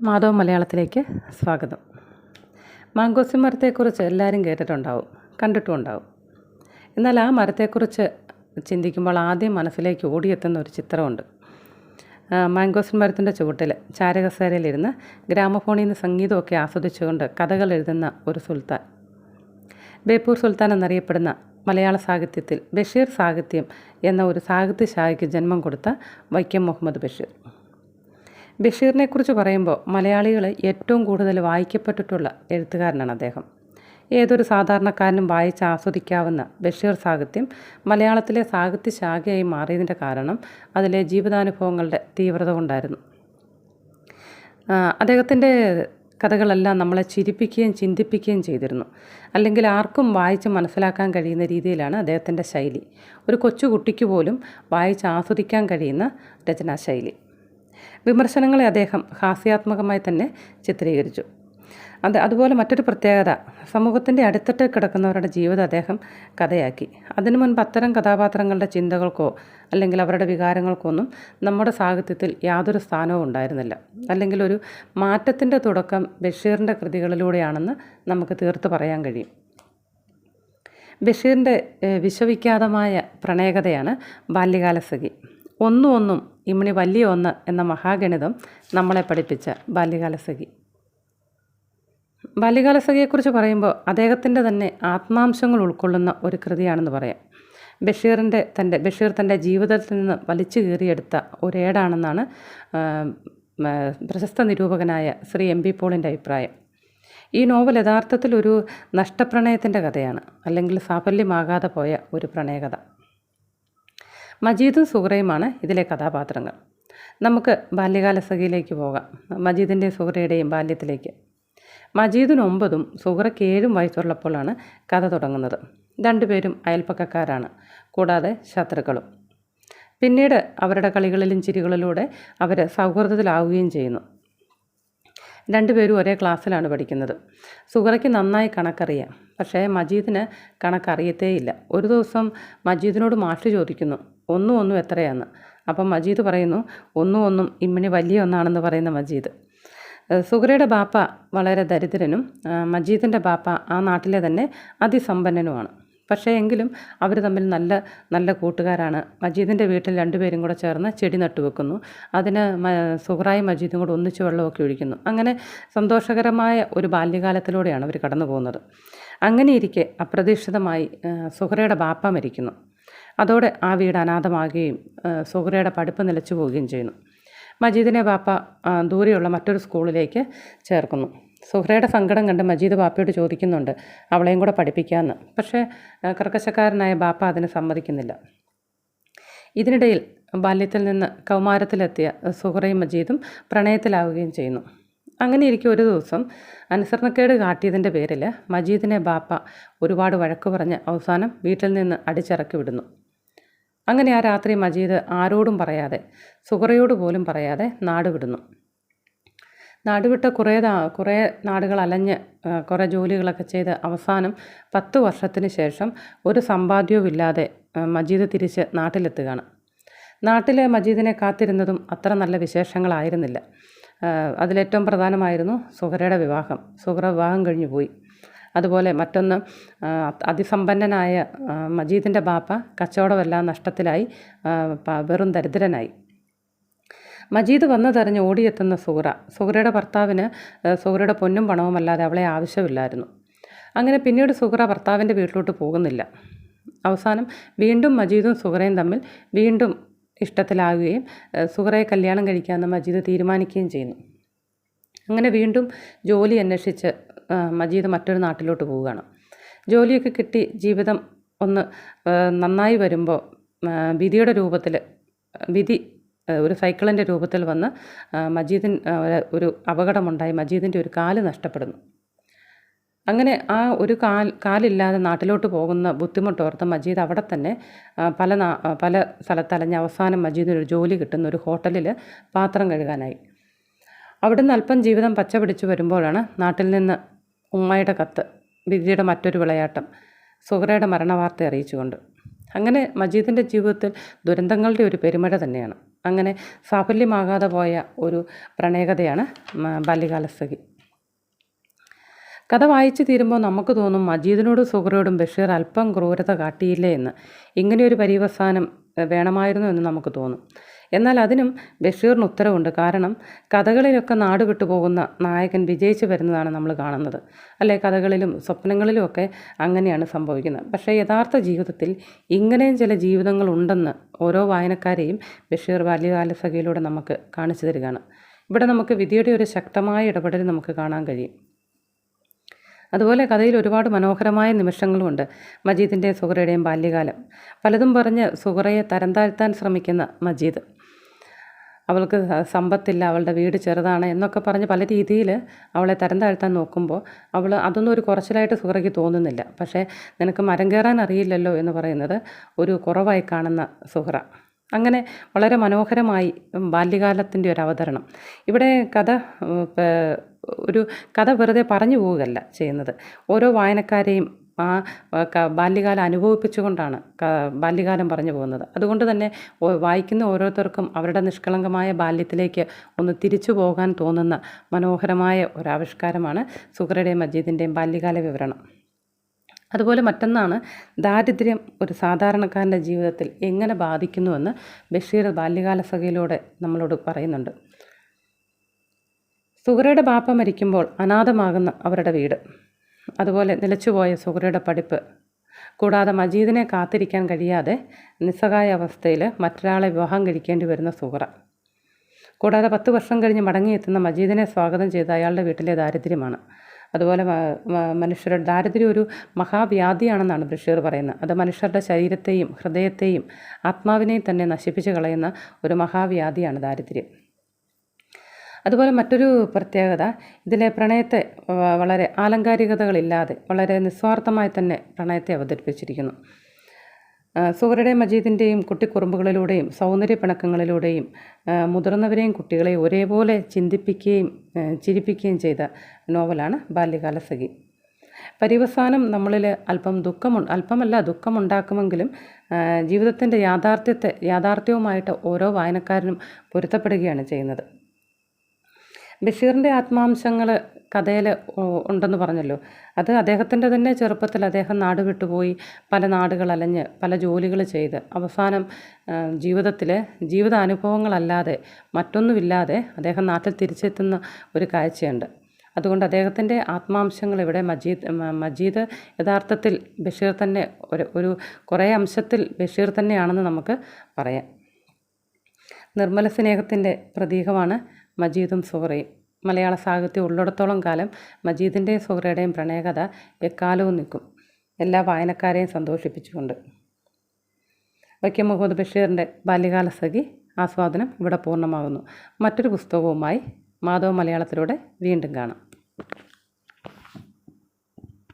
മാധവ മലയാളത്തിലേക്ക് സ്വാഗതം. മാങ്കോസി മരത്തെക്കുറിച്ച് എല്ലാവരും കേട്ടിട്ടുണ്ടാവും കണ്ടിട്ടും ഉണ്ടാവും എന്നാൽ ആ മരത്തെക്കുറിച്ച് ചിന്തിക്കുമ്പോൾ ആദ്യം മനസ്സിലേക്ക് ഓടിയെത്തുന്ന ഒരു ചിത്രമുണ്ട്. മാങ്കോസിൻ മരത്തിന്റെ ചുവട്ടിൽ ചാരകസേരയിലിരുന്ന് ഗ്രാമഫോണിൽ നിന്ന് സംഗീതമൊക്കെ ആസ്വദിച്ചുകൊണ്ട് കഥകൾ എഴുതുന്ന ഒരു സുൽത്താൻ. ബേപ്പൂർ സുൽത്താൻ എന്നറിയപ്പെടുന്ന മലയാള സാഹിത്യത്തിൽ ബഷീർ സാഹിത്യം എന്ന ഒരു സാഹിത്യശാഖയ്ക്ക് ജന്മം കൊടുത്ത വൈക്കം മുഹമ്മദ് ബഷീർ. ബഷീറിനെ കുറിച്ച് പറയുമ്പോൾ മലയാളികൾ ഏറ്റവും കൂടുതൽ വായിക്കപ്പെട്ടിട്ടുള്ള എഴുത്തുകാരനാണ് അദ്ദേഹം. ഏതൊരു സാധാരണക്കാരനും വായിച്ച് ആസ്വദിക്കാവുന്ന ബഷീർ സാഹിത്യം മലയാളത്തിലെ സാഹിത്യ ശാഖയായി മാറിയതിന്റെ കാരണം അതിലെ ജീവിതാനുഭവങ്ങളുടെ തീവ്രത കൊണ്ടായിരുന്നു. അദ്ദേഹത്തിന്റെ കഥകളെല്ലാം നമ്മളെ ചിരിപ്പിക്കുകയും ചിന്തിപ്പിക്കുകയും ചെയ്തിരുന്നു. അല്ലെങ്കിൽ ആർക്കും വായിച്ച് മനസ്സിലാക്കാൻ കഴിയുന്ന രീതിയിലാണ് അദ്ദേഹത്തിന്റെ ശൈലി. ഒരു കൊച്ചു കുട്ടിക്ക് പോലും വായിച്ച് ആസ്വദിക്കാൻ കഴിയുന്ന രചനാശൈലി. വിമർശനങ്ങളെ അദ്ദേഹം ഹാസ്യാത്മകമായി തന്നെ ചിത്രീകരിച്ചു. അത് അതുപോലെ മറ്റൊരു പ്രത്യേകത സമൂഹത്തിന്റെ അടിത്തട്ടിൽ കിടക്കുന്നവരുടെ ജീവിതം അദ്ദേഹം കഥയാക്കി. അതിനു മുൻപ് അത്തരം കഥാപാത്രങ്ങളുടെ ചിന്തകൾക്കോ അല്ലെങ്കിൽ അവരുടെ വികാരങ്ങൾക്കോ ഒന്നും നമ്മുടെ സാഹിത്യത്തിൽ യാതൊരു സ്ഥാനവും ഉണ്ടായിരുന്നില്ല. അല്ലെങ്കിൽ ഒരു മാറ്റത്തിന്റെ തുടക്കം ബഷീറിന്റെ കൃതികളിലൂടെയാണെന്ന് നമുക്ക് തീർത്ത് പറയാൻ കഴിയും. ബഷീറിന്റെ വിശ്വവിഖ്യാതമായ പ്രണയകഥയാണ് ബാല്യകാലസഖി. ഒന്നും ഒന്നും ഇമ്മിണി വലിയ ഒന്ന് എന്ന മഹാഗണിതം നമ്മളെ പഠിപ്പിച്ച ബാല്യകാലസഖി ബാല്യകാലസഖിയെക്കുറിച്ച് പറയുമ്പോൾ അദ്ദേഹത്തിന്റെ തന്നെ ആത്മാംശങ്ങൾ ഉൾക്കൊള്ളുന്ന ഒരു കൃതിയാണെന്ന് പറയാം. ബഷീറിന്റെ തന്റെ ബഷീർ തന്റെ ജീവിതത്തിൽ നിന്ന് വലിച്ചു കീറിയെടുത്ത ഒരേടാണെന്നാണ് പ്രശസ്ത നിരൂപകനായ ശ്രീ എം ബി പോളിന്റെ അഭിപ്രായം. ഈ നോവൽ യഥാർത്ഥത്തിൽ ഒരു നഷ്ടപ്രണയത്തിന്റെ കഥയാണ് അല്ലെങ്കിൽ സാഫല്യമാകാതെ പോയ ഒരു പ്രണയകഥ. മജീദും സുഹറയുമാണ് ഇതിലെ കഥാപാത്രങ്ങൾ. നമുക്ക് ബാല്യകാലസഖിയിലേക്ക് പോകാം. മജീദിന്റെ സുഹറയുടെയും ബാല്യത്തിലേക്ക്. മജീദിന് ഒമ്പതും സുഹറയ്ക്ക് ഏഴും വയസ്സുള്ളപ്പോഴാണ് കഥ തുടങ്ങുന്നത്. രണ്ടുപേരും അയൽപ്പക്കക്കാരാണ് കൂടാതെ ശത്രുക്കളും. പിന്നീട് അവരുടെ കളികളിലും ചിരികളിലൂടെ അവർ സൗഹൃദത്തിലാവുകയും ചെയ്യുന്നു. രണ്ടുപേരും ഒരേ ക്ലാസ്സിലാണ് പഠിക്കുന്നത്. സുഹറയ്ക്ക് നന്നായി കണക്കറിയാം പക്ഷേ മജീദിന് കണക്കറിയത്തേയില്ല. ഒരു ദിവസം മജീദിനോട് മാഷ് ചോദിക്കുന്നു ഒന്നും ഒന്നും എത്രയാന്ന്. അപ്പം മജീദ് പറയുന്നു ഒന്നും ഒന്നും ഇമ്മിണി വലിയ ഒന്നാണെന്ന് പറയുന്ന മജീദ്. സുഗ്രയുടെ ബാപ്പ വളരെ ദരിദ്രനും മജീദിന്റെ ബാപ്പ ആ നാട്ടിലെ തന്നെ അതിസമ്പന്നനുമാണ്. പക്ഷേ എങ്കിലും അവർ തമ്മിൽ നല്ല നല്ല കൂട്ടുകാരാണ്. മജീദിന്റെ വീട്ടിൽ രണ്ടുപേരും കൂടെ ചേർന്ന് ചെടി നട്ടുവെക്കുന്നു അതിന് സുഹറായും മജീദും കൂടെ ഒന്നിച്ച് വെള്ളമൊക്കെ ഒഴിക്കുന്നു. അങ്ങനെ സന്തോഷകരമായ ഒരു ബാല്യകാലത്തിലൂടെയാണ് അവർ കടന്നു പോകുന്നത് അങ്ങനെയിരിക്കെ അപ്രതീക്ഷിതമായി സുഹറയുടെ ബാപ്പ മരിക്കുന്നു. അതോടെ ആ വീട് അനാഥമാകുകയും സുഹൃയുടെ പഠിപ്പ് നിലച്ചു പോവുകയും ചെയ്യുന്നു. മജീദിനെ ബാപ്പ ദൂരെയുള്ള മറ്റൊരു സ്കൂളിലേക്ക് ചേർക്കുന്നു. സുഹ്രയുടെ സങ്കടം കണ്ട് മജീദ് ബാപ്പയോട് ചോദിക്കുന്നുണ്ട് അവളെയും കൂടെ പഠിപ്പിക്കാമെന്ന് പക്ഷേ കർക്കശക്കാരനായ ബാപ്പ അതിന് സമ്മതിക്കുന്നില്ല. ഇതിനിടയിൽ ബാല്യത്തിൽ നിന്ന് കൗമാരത്തിലെത്തിയ സുഹ്രയും മജീദും പ്രണയത്തിലാവുകയും ചെയ്യുന്നു. അങ്ങനെ ഇരിക്കും ഒരു ദിവസം അനുസരണക്കേട് കാട്ടിയതിന്റെ പേരിൽ മജീദിനെ ബാപ്പ ഒരുപാട് വഴക്ക് പറഞ്ഞ് അവസാനം വീട്ടിൽ നിന്ന് അടിച്ചിറക്കി വിടുന്നു. അങ്ങനെ ആ രാത്രി മജീദ് ആരോടും പറയാതെ സുഹറയോട് പോലും പറയാതെ നാട് വിടുന്നു. നാടുവിട്ട കുറേ കുറേ നാടുകൾ അലഞ്ഞ് കുറേ ജോലികളൊക്കെ ചെയ്ത് അവസാനം പത്ത് വർഷത്തിന് ശേഷം ഒരു സമ്പാദ്യവും ഇല്ലാതെ മജീദ് തിരിച്ച് നാട്ടിലെത്തുകയാണ്. നാട്ടിലെ മജീദിനെ കാത്തിരുന്നതും അത്ര നല്ല വിശേഷങ്ങളായിരുന്നില്ല. അതിലേറ്റവും പ്രധാനമായിരുന്നു സുഹറയുടെ വിവാഹം. സുഹറ വിവാഹം കഴിഞ്ഞു പോയി. അതുപോലെ മറ്റൊന്ന് അതിസമ്പന്നനായ മജീദിന്റെ ബാപ്പ കച്ചവടമെല്ലാം നഷ്ടത്തിലായി വെറും ദരിദ്രനായി. മജീദ് വന്നതറിഞ്ഞ് ഓടിയെത്തുന്ന സുഹറ സുഹറയുടെ ഭർത്താവിന് സുഹറയുടെ പൊന്നും പണവും അല്ലാതെ അവളെ ആവശ്യമില്ലായിരുന്നു. അങ്ങനെ പിന്നീട് സുഹറ ഭർത്താവിന്റെ വീട്ടിലോട്ട് പോകുന്നില്ല. അവസാനം വീണ്ടും മജീദും സുഹറയും തമ്മിൽ വീണ്ടും ഇഷ്ടത്തിലാകുകയും ആ, സുഹറയെ കല്യാണം കഴിക്കാമെന്ന് മജീദ് തീരുമാനിക്കുകയും ചെയ്യുന്നു. അങ്ങനെ വീണ്ടും ജോലി അന്വേഷിച്ച് മജീദ് മറ്റൊരു നാട്ടിലോട്ട് പോവുകയാണ്. ജോലിയൊക്കെ കിട്ടി ജീവിതം ഒന്ന് നന്നായി വരുമ്പോൾ വിധിയുടെ രൂപത്തിൽ വിധി ഒരു സൈക്കിളിന്റെ രൂപത്തിൽ വന്ന് മജീദിൻ ഒരു അപകടമുണ്ടായി മജീദിന്റെ ഒരു കാൽ നഷ്ടപ്പെടുന്നു. അങ്ങനെ ആ ഒരു കാൽ കാലില്ലാതെ നാട്ടിലോട്ട് പോകുന്ന ബുദ്ധിമുട്ടോർത്ത് മജീദ് അവിടെ തന്നെ പല പല സ്ഥലത്തലഞ്ഞ് അവസാനം മജീദിനൊരു ജോലി കിട്ടുന്ന ഒരു ഹോട്ടലിൽ പാത്രം കഴുകാനായി. അവിടുന്ന് അല്പം ജീവിതം പച്ചപിടിച്ച് വരുമ്പോഴാണ് നാട്ടിൽ നിന്ന് ഉമ്മയുടെ കത്ത് ബിജിയുടെ മറ്റൊരു വിളയാട്ടം സുഹറയുടെ മരണവാർത്ത അറിയിച്ചുകൊണ്ട്. അങ്ങനെ മജീദിന്റെ ജീവിതത്തിൽ ദുരന്തങ്ങളുടെ ഒരു പെരുമഴ തന്നെയാണ്. അങ്ങനെ സാഫല്യമാകാതെ പോയ ഒരു പ്രണയകഥയാണ് ബാല്യകാലസഖി കഥ വായിച്ചു തീരുമ്പോൾ നമുക്ക് തോന്നും മജീദിനോടും സുഹറയോടും ബഷീർ അല്പം ക്രൂരത കാട്ടിയില്ലേ എന്ന്. ഇങ്ങനെയൊരു പര്യവസാനം വേണമായിരുന്നു എന്ന് നമുക്ക് തോന്നും. എന്നാൽ അതിനും ബഷീറിന് ഉത്തരവുണ്ട്. കാരണം കഥകളിലൊക്കെ നാട് വിട്ടു പോകുന്ന നായകൻ വിജയിച്ചു വരുന്നതാണ് നമ്മൾ കാണുന്നത്. അല്ലേ? കഥകളിലും സ്വപ്നങ്ങളിലുമൊക്കെ അങ്ങനെയാണ് സംഭവിക്കുന്നത്. പക്ഷേ യഥാർത്ഥ ജീവിതത്തിൽ ഇങ്ങനെയും ചില ജീവിതങ്ങളുണ്ടെന്ന് ഓരോ വായനക്കാരെയും ബഷീർ ബാല്യകാലസഖയിലൂടെ നമുക്ക് കാണിച്ചു തരികയാണ്. ഇവിടെ നമുക്ക് വിധിയുടെ ഒരു ശക്തമായ ഇടപെടൽ നമുക്ക് കാണാൻ കഴിയും. അതുപോലെ കഥയിൽ ഒരുപാട് മനോഹരമായ നിമിഷങ്ങളുമുണ്ട്. മജീദിന്റെ സുഹറയുടെയും ബാല്യകാലം. പലതും പറഞ്ഞ് സുഹറയെ തരം താഴ്ത്താൻ ശ്രമിക്കുന്ന മജീദ്. അവൾക്ക് സമ്പത്തില്ല അവളുടെ വീട് ചെറുതാണ് എന്നൊക്കെ പറഞ്ഞ് പല രീതിയിൽ അവളെ തരം താഴ്ത്താൻ നോക്കുമ്പോൾ അവൾ അതൊന്നും ഒരു കുറച്ചിലായിട്ട് സുഹറയ്ക്ക് തോന്നുന്നില്ല. പക്ഷേ നിനക്ക് മരം കയറാൻ അറിയില്ലല്ലോ എന്ന് പറയുന്നത് ഒരു കുറവായി കാണുന്ന സുഹറ. അങ്ങനെ വളരെ മനോഹരമായി ബാല്യകാലത്തിന്റെ ഒരു അവതരണം. ഇവിടെ കഥ ഒരു കഥ വെറുതെ പറഞ്ഞു പോവുകയല്ല ചെയ്യുന്നത്. ഓരോ വായനക്കാരെയും ആ ബാല്യകാലം അനുഭവിപ്പിച്ചുകൊണ്ടാണ് ബാല്യകാലം പറഞ്ഞു പോകുന്നത്. അതുകൊണ്ട് തന്നെ വായിക്കുന്ന ഓരോരുത്തർക്കും അവരുടെ നിഷ്കളങ്കമായ ബാല്യത്തിലേക്ക് ഒന്ന് തിരിച്ചു പോകാൻ തോന്നുന്ന മനോഹരമായ ഒരാവിഷ്കാരമാണ് സുഹറയുടെയും മജീദിന്റെയും ബാല്യകാല വിവരണം. അതുപോലെ മറ്റൊന്നാണ് ദാരിദ്ര്യം ഒരു സാധാരണക്കാരന്റെ ജീവിതത്തിൽ എങ്ങനെ ബാധിക്കുന്നുവെന്ന് ബഷീർ ബാല്യകാല സഖയിലൂടെ നമ്മളോട് പറയുന്നുണ്ട്. സുഹറയുടെ ബാപ്പ മരിക്കുമ്പോൾ അനാഥമാകുന്ന അവരുടെ വീട്. അതുപോലെ നിലച്ചുപോയ സുഹറയുടെ പഠിപ്പ്. കൂടാതെ മജീദിനെ കാത്തിരിക്കാൻ കഴിയാതെ നിസ്സഹായ അവസ്ഥയിൽ മറ്റൊരാളെ വിവാഹം കഴിക്കേണ്ടി വരുന്ന സുഹറ. കൂടാതെ പത്ത് വർഷം കഴിഞ്ഞ് മടങ്ങിയെത്തുന്ന മജീദിനെ സ്വാഗതം ചെയ്ത അയാളുടെ വീട്ടിലെ ദാരിദ്ര്യമാണ്. അതുപോലെ മനുഷ്യരുടെ ദാരിദ്ര്യം ഒരു മഹാവ്യാധിയാണെന്നാണ് ബഷീർ പറയുന്നത്. അത് മനുഷ്യരുടെ ശരീരത്തെയും ഹൃദയത്തെയും ആത്മാവിനെയും തന്നെ നശിപ്പിച്ച് കളയുന്ന ഒരു മഹാവ്യാധിയാണ് ദാരിദ്ര്യം. അതുപോലെ മറ്റൊരു പ്രത്യേകത ഇതിലെ പ്രണയത്തെ വളരെ ആലങ്കാരികതകളില്ലാതെ വളരെ നിസ്വാർത്ഥമായി തന്നെ പ്രണയത്തെ അവതരിപ്പിച്ചിരിക്കുന്നു. സുഹൃടെ മജീദിന്റെയും കുട്ടിക്കുറുമ്പുകളിലൂടെയും സൗന്ദര്യ പിണക്കങ്ങളിലൂടെയും മുതിർന്നവരെയും കുട്ടികളെയും ഒരേപോലെ ചിന്തിപ്പിക്കുകയും ചിരിപ്പിക്കുകയും ചെയ്ത നോവലാണ് ബാല്യകാലസഖി പരിവസാനം നമ്മളിൽ അല്പം ദുഃഖമു അല്പമല്ല ദുഃഖമുണ്ടാക്കുമെങ്കിലും ജീവിതത്തിന്റെ യാഥാർത്ഥ്യത്തെ യാഥാർത്ഥ്യവുമായിട്ട് ഓരോ വായനക്കാരനും പൊരുത്തപ്പെടുകയാണ് ചെയ്യുന്നത്. ബഷീറിന്റെ ആത്മാംശങ്ങൾ കഥയിൽ ഉണ്ടെന്ന് പറഞ്ഞല്ലോ. അത് അദ്ദേഹത്തിന്റെ തന്നെ ചെറുപ്പത്തിൽ അദ്ദേഹം നാട് വിട്ടുപോയി പല നാടുകൾ അലഞ്ഞ് പല ജോലികൾ ചെയ്ത് അവസാനം ജീവിതത്തിൽ ജീവിതാനുഭവങ്ങളല്ലാതെ മറ്റൊന്നുമില്ലാതെ അദ്ദേഹം നാട്ടിൽ തിരിച്ചെത്തുന്ന ഒരു കാഴ്ചയുണ്ട്. അതുകൊണ്ട് അദ്ദേഹത്തിന്റെ ആത്മാംശങ്ങൾ ഇവിടെ മജീദ് മജീദ് യഥാർത്ഥത്തിൽ ബഷീർ തന്നെ ഒരു ഒരു കുറേ അംശത്തിൽ ബഷീർ തന്നെയാണെന്ന് നമുക്ക് പറയാം. നിർമ്മല സ്നേഹത്തിന്റെ പ്രതീകമാണ് മജീദും സുഹറയും. മലയാള സാഹിത്യം ഉള്ളിടത്തോളം കാലം മജീദിന്റെയും സുഹറയുടെയും പ്രണയകഥ എക്കാലവും നിൽക്കും. എല്ലാ വായനക്കാരെയും സന്തോഷിപ്പിച്ചുകൊണ്ട്. വൈക്കം മുഹമ്മദ് ബഷീറിന്റെ ബാല്യകാല സഖി ആസ്വാദനം ഇവിടെ പൂർണമാകുന്നു. മറ്റൊരു പുസ്തകവുമായി മാധവ മലയാളത്തിലൂടെ വീണ്ടും കാണാം.